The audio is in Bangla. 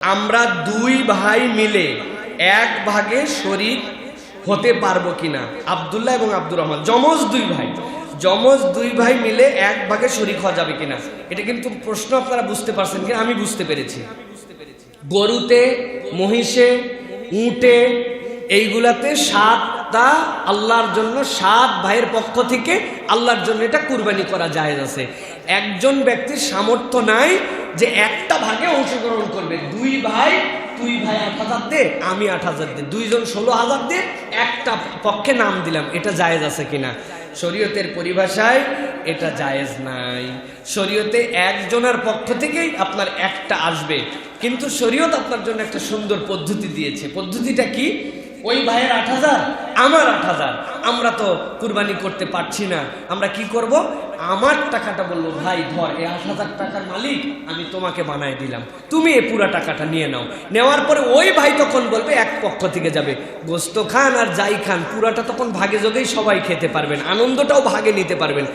আমরা দুই ভাই মিলে এক ভাগে শরিক হতে পারব কিনা? আবদুল্লাহ এবং আব্দুর রহমান। যমজ দুই ভাই। যমজ দুই ভাই মিলে এক ভাগে শরিক হওয়া যাবে কিনা? এটা কিন্তু প্রশ্ন আপনারা বুঝতে পারছেন কিনা? আমি বুঝতে পেরেছি। গরুতে, মহিষে, উটে, এইগুলাতে সাতটা আল্লাহর জন্য, সাত ভাইয়ের পক্ষ থেকে আল্লাহর জন্য এটা কুরবানি করা যায় আছে। একজন ব্যক্তির সামর্থ্য নাই যে একটা ভাগে অংশগ্রহণ করবে। দুই ভাই দুই ভাই আট হাজার দে, আমি আট হাজার দে। দুইজন ষোলো হাজার দে, একটা পক্ষে নাম দিলাম। এটা জায়েজ আছে কিনা? শরীয়তের পরিভাষায় এটা জায়েজ নাই। শরীয়তে একজনের পক্ষ থেকেই আপনার একটা আসবে। কিন্তু শরীয়ত আপনার জন্য একটা সুন্দর পদ্ধতি দিয়েছে। পদ্ধতিটা কি? ওই ভাইয়ের আট হাজার, আমার আট হাজার। আমরা তো কুরবানি করতে পারছি না। আমরা কি করব? আমার টাকাটা বলব ভাই, ধর, এই আট হাজার টাকার মালিক আমি তোমাকে বানাই দিলাম। তুমি এই পুরা টাকাটা নিয়ে নাও। নেওয়ার পরে ওই ভাই তখন বলবে, এক পক্ষ থেকে যাবে। গোস্ত খান আর যাই খান, পুরাটা তখন ভাগে যোগেই সবাই খেতে পারবেন, আনন্দটাও ভাগে নিতে পারবেন।